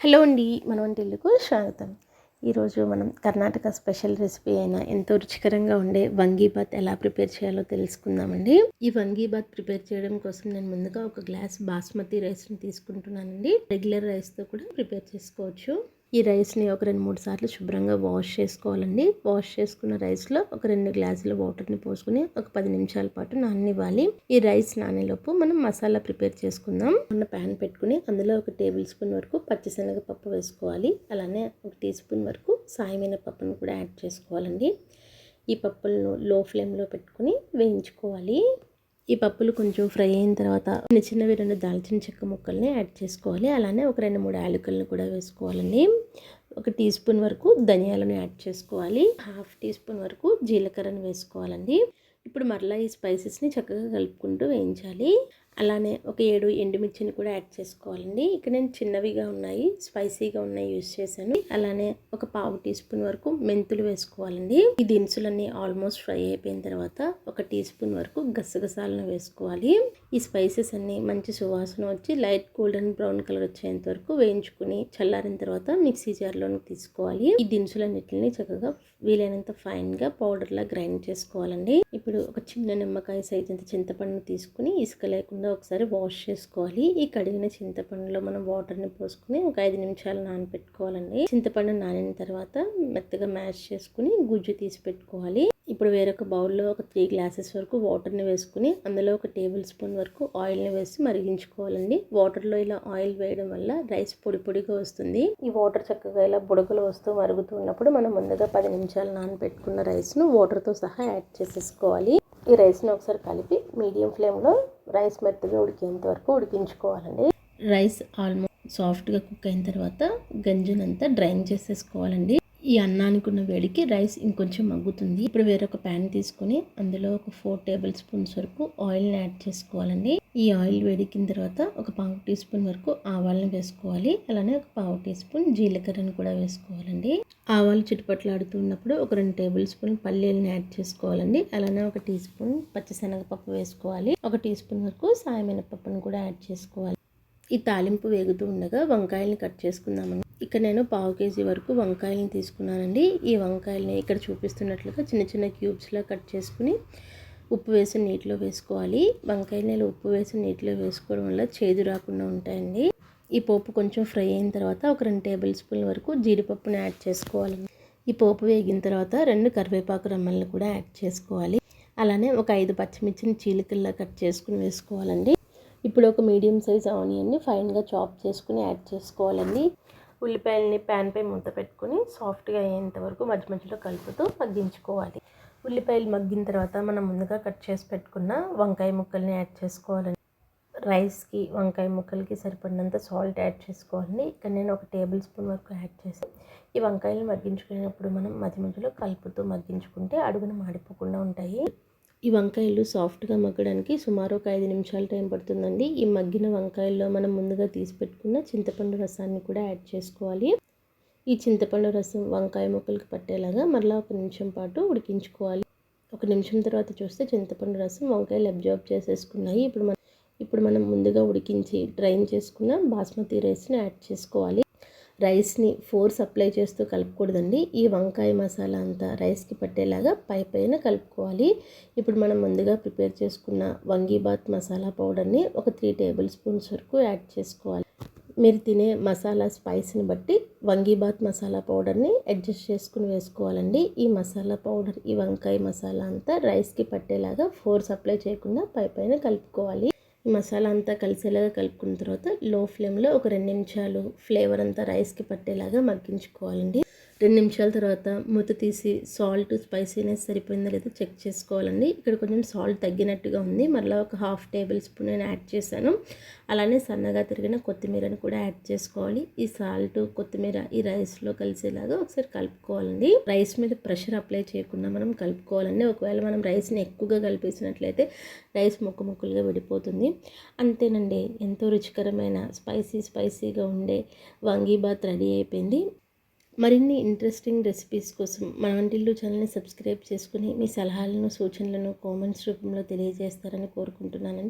Hello అండి మన వంటిల్లుకు స్వాగతం. ఈరోజు మనం కర్ణాటక స్పెషల్ రెసిపీ అయిన ఎంతో రుచికరంగా ఉండే వంగీబాత్ ఎలా ప్రిపేర్ చేయాలో తెలుసుకుందామండి. ఈ వంగీబాత్ ప్రిపేర్ చేయడం కోసం నేను ముందుగా ఒక గ్లాస్ బాస్మతి రైస్ని తీసుకుంటున్నానండి. రెగ్యులర్ రైస్తో కూడా ప్రిపేర్ చేసుకోవచ్చు. ఈ రైస్ని ఒక రెండు మూడు సార్లు శుభ్రంగా వాష్ చేసుకోవాలండి. వాష్ చేసుకున్న రైస్లో ఒక రెండు గ్లాసుల వాటర్ని పోసుకుని ఒక పది నిమిషాల పాటు నాననివ్వాలి. ఈ రైస్ నానేలోపు మనం మసాలా ప్రిపేర్ చేసుకుందాం. ఉన్న ప్యాన్ పెట్టుకుని అందులో ఒక టేబుల్ స్పూన్ వరకు పచ్చిశనగ పప్పు వేసుకోవాలి. అలానే ఒక టీ స్పూన్ వరకు సాయమైన పప్పును కూడా యాడ్ చేసుకోవాలండి. ఈ పప్పులను లో ఫ్లేమ్లో పెట్టుకుని వేయించుకోవాలి. ఈ పప్పులు కొంచెం ఫ్రై అయిన తర్వాత చిన్న చిన్నవి రెండు దాల్చిన చెక్క ముక్కల్ని యాడ్ చేసుకోవాలి. అలానే ఒక రెండు మూడు యాలకులను కూడా వేసుకోవాలండి. ఒక టీ స్పూన్ వరకు ధనియాలను యాడ్ చేసుకోవాలి. హాఫ్ టీ స్పూన్ వరకు జీలకర్రను వేసుకోవాలండి. ఇప్పుడు మరలా ఈ స్పైసెస్ని చక్కగా కలుపుకుంటూ వేయించాలి. అలానే ఒక ఏడు ఎండుమిర్చిని కూడా యాడ్ చేసుకోవాలండి. ఇక్కడ నేను చిన్నవిగా ఉన్నాయి స్పైసీగా ఉన్నాయి యూస్ చేశాను. అలానే ఒక పావు టీ స్పూన్ వరకు మెంతులు వేసుకోవాలండి. ఈ దినుసులన్నీ ఆల్మోస్ట్ ఫ్రై అయిపోయిన తర్వాత ఒక టీ స్పూన్ వరకు గసగసాలను వేసుకోవాలి. ఈ స్పైసెస్ అన్ని మంచి సువాసన వచ్చి లైట్ గోల్డెన్ బ్రౌన్ కలర్ వచ్చేంత వరకు వేయించుకుని చల్లారిన తర్వాత మిక్సీ జార్లోకి తీసుకోవాలి. ఈ దినుసులన్నిటిని చక్కగా వీలైనంత ఫైన్గా పౌడర్లా గ్రైండ్ చేసుకోవాలండి. ఇప్పుడు ఒక చిన్న నిమ్మకాయ సైజ్ అంత చింతపండు తీసుకుని ఇసుక లేకుండా ఒకసారి వాష్ చేసుకోవాలి. ఈ కడిగిన చింతపండులో మనం వాటర్ని పోసుకుని ఒక ఐదు నిమిషాలు నానబెట్టుకోవాలండి చింతపండు నానిన తర్వాత మెత్తగా మ్యాష్ చేసుకుని గుజ్జు తీసి పెట్టుకోవాలి. ఇప్పుడు వేరొక బౌల్లో ఒక త్రీ గ్లాసెస్ వరకు వాటర్ని వేసుకుని అందులో ఒక టేబుల్ స్పూన్ వరకు ఆయిల్ని వేసి మరిగించుకోవాలండి. వాటర్లో ఇలా ఆయిల్ వేయడం వల్ల రైస్ పొడి పొడిగా వస్తుంది. ఈ వాటర్ చక్కగా ఇలా బుడగలు వస్తూ మరుగుతున్నప్పుడు మనం ముందుగా పది నిమిషాలు నానబెట్టుకున్న రైస్ను వాటర్తో సహా యాడ్ చేసేసుకోవాలి. ఈ రైస్ను ఒకసారి కలిపి మీడియం ఫ్లేమ్లో రైస్ మెత్తగా ఉడికేంత వరకు ఉడికించుకోవాలండి. రైస్ ఆల్మోస్ట్ సాఫ్ట్గా కుక్ అయిన తర్వాత గంజినంతా డ్రైన్ చేసేసుకోవాలండి. ఈ అన్నానికి ఉన్న వేడికి రైస్ ఇంకొంచెం మగ్గుతుంది. ఇప్పుడు వేరొక ప్యాన్ తీసుకొని అందులో ఒక ఫోర్ టేబుల్ స్పూన్స్ వరకు ఆయిల్ని యాడ్ చేసుకోవాలండి. ఈ ఆయిల్ వేడికిన తర్వాత ఒక పావు టీ స్పూన్ వరకు ఆవాలను వేసుకోవాలి. అలానే ఒక పావు టీ స్పూన్ జీలకర్రను కూడా వేసుకోవాలండి. ఆవాలు చుట్టుపట్లాడుతున్నప్పుడు ఒక రెండు టేబుల్ స్పూన్ పల్లీలను యాడ్ చేసుకోవాలండి. అలానే ఒక టీ స్పూన్ పచ్చిశనగపప్పు వేసుకోవాలి. ఒక టీ స్పూన్ వరకు సాయమైన పప్పును కూడా యాడ్ చేసుకోవాలి. ఈ తాలింపు వేగుతూ ఉండగా వంకాయల్ని కట్ చేసుకుందామని ఇక్కడ నేను పావు కేజీ వరకు వంకాయలను తీసుకున్నానండి. ఈ వంకాయలని ఇక్కడ చూపిస్తున్నట్లుగా చిన్న చిన్న క్యూబ్స్లా కట్ చేసుకుని ఉప్పు వేసి నీటిలో వేసుకోవాలి. వంకాయలు ఉప్పు వేసి నీటిలో వేసుకోవడం వల్ల చేదు రాకుండా ఉంటాయండి. ఈ పోపు కొంచెం ఫ్రై అయిన తర్వాత ఒక రెండు టేబుల్ స్పూన్ వరకు జీడిపప్పుని యాడ్ చేసుకోవాలి. ఈ పోపు వేగిన తర్వాత రెండు కరివేపాకు రమ్మల్ని కూడా యాడ్ చేసుకోవాలి. అలానే ఒక ఐదు పచ్చిమిర్చిని చీలికల్లా కట్ చేసుకుని వేసుకోవాలండి. ఇప్పుడు ఒక మీడియం సైజ్ ఆనియన్ని ఫైన్గా చాప్ చేసుకుని యాడ్ చేసుకోవాలండి. ఉల్లిపాయలని ప్యాన్పై మూత పెట్టుకుని సాఫ్ట్గా అయ్యేంత వరకు మధ్య మధ్యలో కలుపుతూ మగ్గించుకోవాలి. ఉల్లిపాయలు మగ్గిన తర్వాత మనం ముందుగా కట్ చేసి పెట్టుకున్న వంకాయ ముక్కల్ని యాడ్ చేసుకోవాలండి. రైస్కి వంకాయ ముక్కలకి సరిపడినంత సాల్ట్ యాడ్ చేసుకోవాలండి. ఇక్కడ నేను ఒక టేబుల్ స్పూన్ వరకు యాడ్ చేసి ఈ వంకాయలు మగ్గించుకునేటప్పుడు మనం మధ్య మధ్యలో కలుపుతూ మగ్గించుకుంటే అడుగున మాడిపోకుండా ఉంటాయి. ఈ వంకాయలు సాఫ్ట్గా మగ్గడానికి సుమారు ఒక ఐదు నిమిషాల టైం పడుతుందండి. ఈ మగ్గిన వంకాయల్లో మనం ముందుగా తీసి పెట్టుకున్న చింతపండు రసాన్ని కూడా యాడ్ చేసుకోవాలి. ఈ చింతపండు రసం వంకాయ ముక్కలకి పట్టేలాగా మరలా ఒక నిమిషం పాటు ఉడికించుకోవాలి. ఒక నిమిషం తర్వాత చూస్తే చింతపండు రసం వంకాయలు అబ్జర్వ్ చేసేసుకున్నాయి. ఇప్పుడు మనం ఇప్పుడు మనం ముందుగా ఉడికించి డ్రైన్ చేసుకున్న బాస్మతి రైస్ని యాడ్ చేసుకోవాలి. రైస్ని ఫోర్స్ అప్లై చేస్తూ కలుపుకూడదండి. ఈ వంకాయ మసాలా అంతా రైస్కి పట్టేలాగా పై పైన కలుపుకోవాలి. ఇప్పుడు మనం ముందుగా ప్రిపేర్ చేసుకున్న వంగీబాత్ మసాలా పౌడర్ని ఒక త్రీ టేబుల్ స్పూన్స్ వరకు యాడ్ చేసుకోవాలి. మీరు తినే మసాలా స్పైస్ని బట్టి వంగీబాత్ మసాలా పౌడర్ని అడ్జస్ట్ చేసుకుని వేసుకోవాలండి. ఈ మసాలా పౌడర్ ఈ వంకాయ మసాలా అంతా రైస్కి పట్టేలాగా ఫోర్స్ అప్లై చేయకుండా పై పైన కలుపుకోవాలి. ఈ మసాలా అంతా కలిసేలాగా కలుపుకున్న తర్వాత లో ఫ్లేమ్లో ఒక రెండు నిమిషాలు ఫ్లేవర్ అంతా రైస్కి పట్టేలాగా మగ్గించుకోవాలండి. రెండు నిమిషాల తర్వాత మూత తీసి సాల్ట్ స్పైసీనెస్ సరిపోయిందో లేదో చెక్ చేసుకోవాలండి. ఇక్కడ కొంచెం సాల్ట్ తగ్గినట్టుగా ఉంది. మరలా ఒక హాఫ్ టేబుల్ స్పూన్ నేను యాడ్ చేశాను. అలానే సన్నగా తిరిగిన కొత్తిమీరని కూడా యాడ్ చేసుకోవాలి. ఈ సాల్ట్ కొత్తిమీర ఈ రైస్లో కలిసేలాగా ఒకసారి కలుపుకోవాలండి. రైస్ మీద ప్రెషర్ అప్లై చేయకుండా మనం కలుపుకోవాలండి. ఒకవేళ మనం రైస్ని ఎక్కువగా కలిపేసినట్లయితే రైస్ ముక్కు ముక్కలుగా విడిపోతుంది. అంతేనండి ఎంతో రుచికరమైన స్పైసీ స్పైసీగా ఉండే వంగీబాత్ రెడీ అయిపోయింది. మరిన్ని ఇంట్రెస్టింగ్ రెసిపీస్ కోసం మన వంటిల్లు ఛానల్ని సబ్స్క్రైబ్ చేసుకుని మీ సలహాలను సూచనలను కామెంట్స్ రూపంలో తెలియజేస్తారని కోరుకుంటున్నానండి.